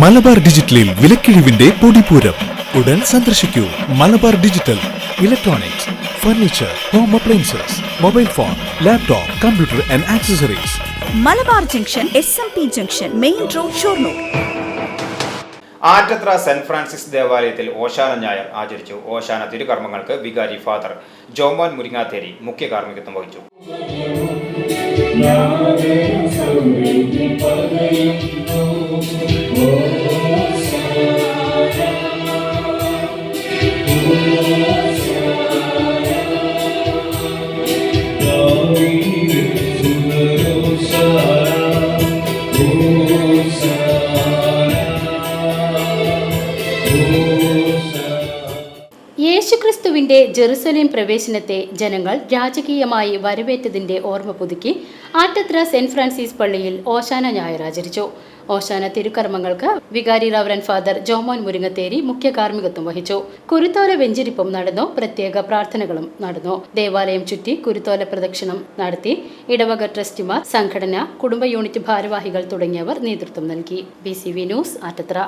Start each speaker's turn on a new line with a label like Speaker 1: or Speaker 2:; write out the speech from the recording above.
Speaker 1: മലബാർ ഡിജിറ്റലിൽ വിലക്കിഴിവിന്റെ പൊടിപൂരം. ഉടൻ സന്ദർശിക്കൂ. Malabar digital electronics furniture home appliances mobile phone laptop computer and accessories
Speaker 2: Malabar junction S M P junction main road Shoranur.
Speaker 3: Attathra saint Francis ദേവാലയത്തിൽ ഓശാന ഞായർ ആചരിച്ചു. ഓശാന തിരുകർമ്മങ്ങൾക്ക് വികാരി ഫാദർ ജോമോൻ മുരിങ്ങാത്തേരി മുഖ്യ കാർമ്മികത്വം വഹിച്ചു.
Speaker 4: യേശുക്രിസ്തുവിന്റെ ജെറുസലേം പ്രവേശനത്തെ ജനങ്ങൾ രാജകീയമായി വരവേറ്റതിന്റെ ഓർമ്മ പുതുക്കി ആറ്റത്ര സെന്റ് ഫ്രാൻസിസ് പള്ളിയിൽ ഓശാന ഞായർ ആചരിച്ചു ഓശാന തിരുക്കർമ്മങ്ങൾക്ക് വികാരി റവറൻ ഫാദർ ജോമോൻ മുരിങ്ങത്തേരി മുഖ്യ കാർമ്മികത്വം വഹിച്ചു. കുരുത്തോല വെഞ്ചിരിപ്പും നടന്നു പ്രത്യേക പ്രാർത്ഥനകളും നടന്നു. ദേവാലയം ചുറ്റി കുരുത്തോല പ്രദക്ഷിണം നടത്തി. ഇടവക ട്രസ്റ്റിമാർ സംഘടന കുടുംബ യൂണിറ്റ് ഭാരവാഹികൾ തുടങ്ങിയവർ നേതൃത്വം നൽകി. B news Attathra.